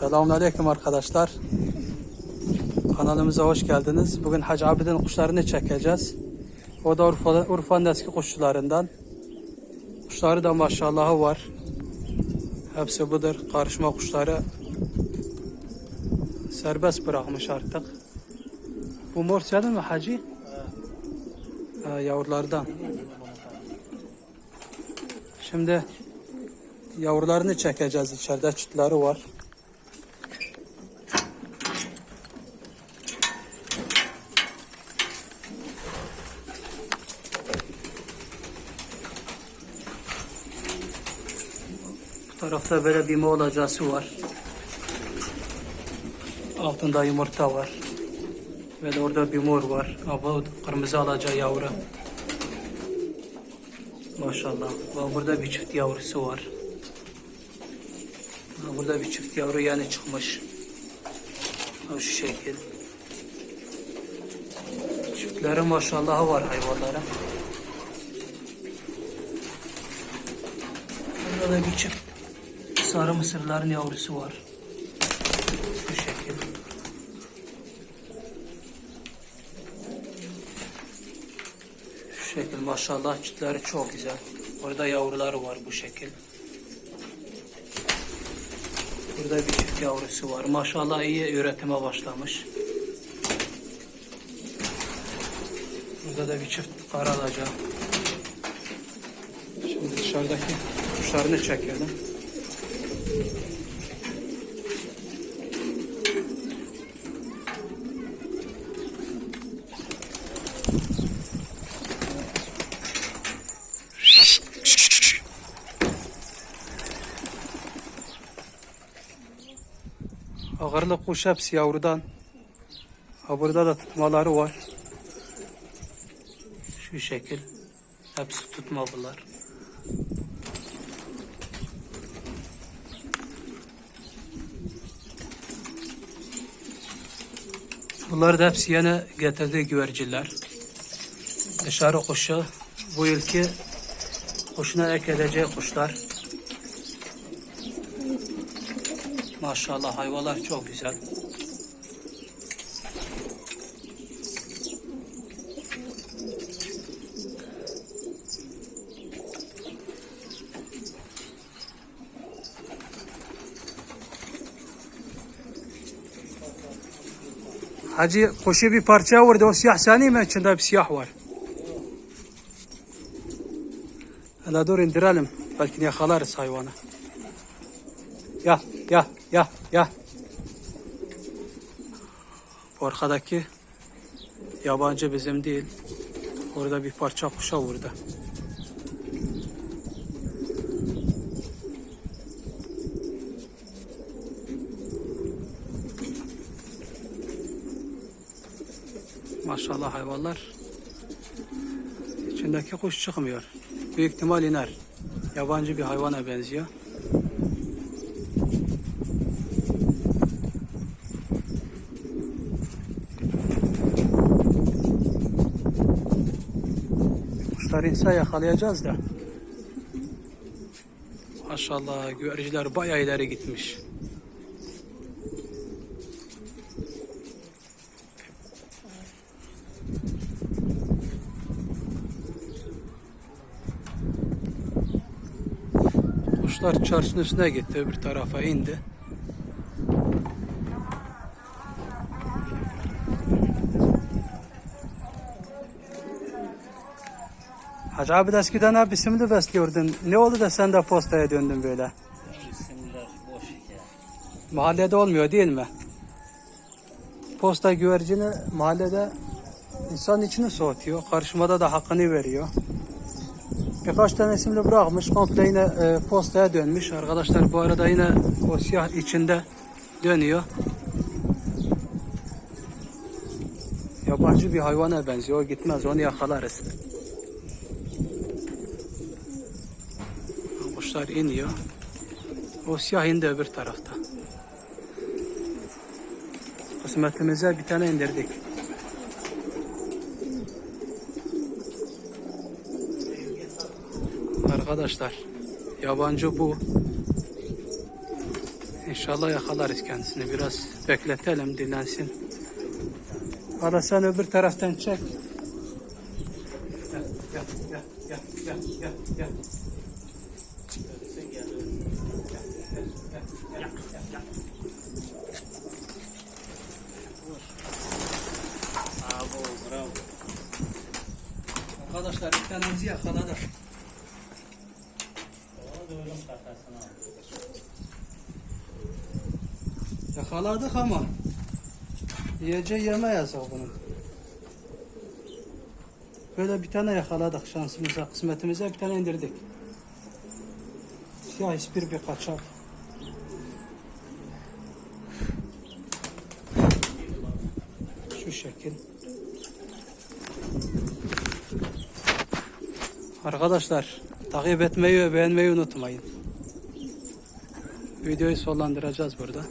Selamünaleyküm arkadaşlar. Kanalımıza hoş geldiniz. Bugün Hacı Abidin kuşlarını çekeceğiz. O da Urfa, Urfa'nın eski kuşçularından. Kuşları da maşallahı var. Hepsi budur. Karışma kuşları serbest bırakmış artık. Bu mor senin mi Hacı? Ha, yavrulardan. Şimdi yavrularını çekeceğiz. İçeride çütleri var. Bu tarafta böyle bir moğol acası var. Altında yumurta var. Ve de orada bir mor var. Ama kırmızı alacağı yavru. Maşallah. Ve burada bir çift yavrusu var. Burada bir çift yavru yani çıkmış. Şu şekil. Çiftleri maşallahı var hayvanlara. Burada da bir çift sarı mısırların yavrusu var. Şu şekil. Şu şekil maşallah çiftleri çok güzel. Orada yavruları var bu şekil. Burada bir çift yavrusu var. Maşallah iyi üretime başlamış. Burada da bir çift karalaca. Şimdi dışarıdaki kuşlarını çekelim. Ağırlık kuş hepsi yavrudan. Ha burada da tutmaları var. Şu şekil. Hepsi tutma. Bunlar da hepsi yine getirdiği güvercinler. Dışarı kuşu bu yılki kuşuna ek edeceği kuşlar. Maşallah hayvanlar çok güzel. Hacı kuşu bir parça vurdu. O siyah sani mi? İçinde bir siyah var. Hele dur indirelim. Belki yakalarız hayvanı. Gel, gel, gel, gel. Bu arkadaki yabancı bizim değil. Orada bir parça kuşa vurdu. Maşallah hayvanlar. İçindeki kuş çıkmıyor. Büyük ihtimal iner. Yabancı bir hayvana benziyor. Kuşlar inse yakalayacağız da. Maşallah güverciler bayağı ileri gitmiş. Kuşlar çarşının üstüne gitti, öbür tarafa indi. Hacı abi de eskiden hep isimli besliyordun. Ne oldu da sen de postaya döndün böyle? İsimler boş hikaye. Mahallede olmuyor değil mi? Posta güvercini mahallede insan içini soğutuyor. Karışmada da hakkını veriyor. Birkaç tane isimli bırakmış. Komple yine e, postaya dönmüş. Arkadaşlar bu arada yine o siyah içinde dönüyor. Yabancı bir hayvana benziyor. Gitmez. Onu yakalarız. Kuşlar iniyor. O siyah indi öbür tarafta. Kısmetimize bir tane indirdik. Arkadaşlar yabancı bu. İnşallah yakalarız kendisini. Biraz bekletelim dinlensin. Hala sen öbür taraftan çek. Gel, gel, gel, gel, gel, gel, gel. Arkadaşlar bir tanemizi yakaladık. O da ölüm kafasına aldı. Yakaladık ama yiyeceği yeme yasak bunun. Böyle bir tane yakaladık şansımıza, kısmetimize bir tane indirdik. Siyah ispir bir kaçak. Şu şekil. Arkadaşlar takip etmeyi ve beğenmeyi unutmayın. Videoyu sonlandıracağız burada.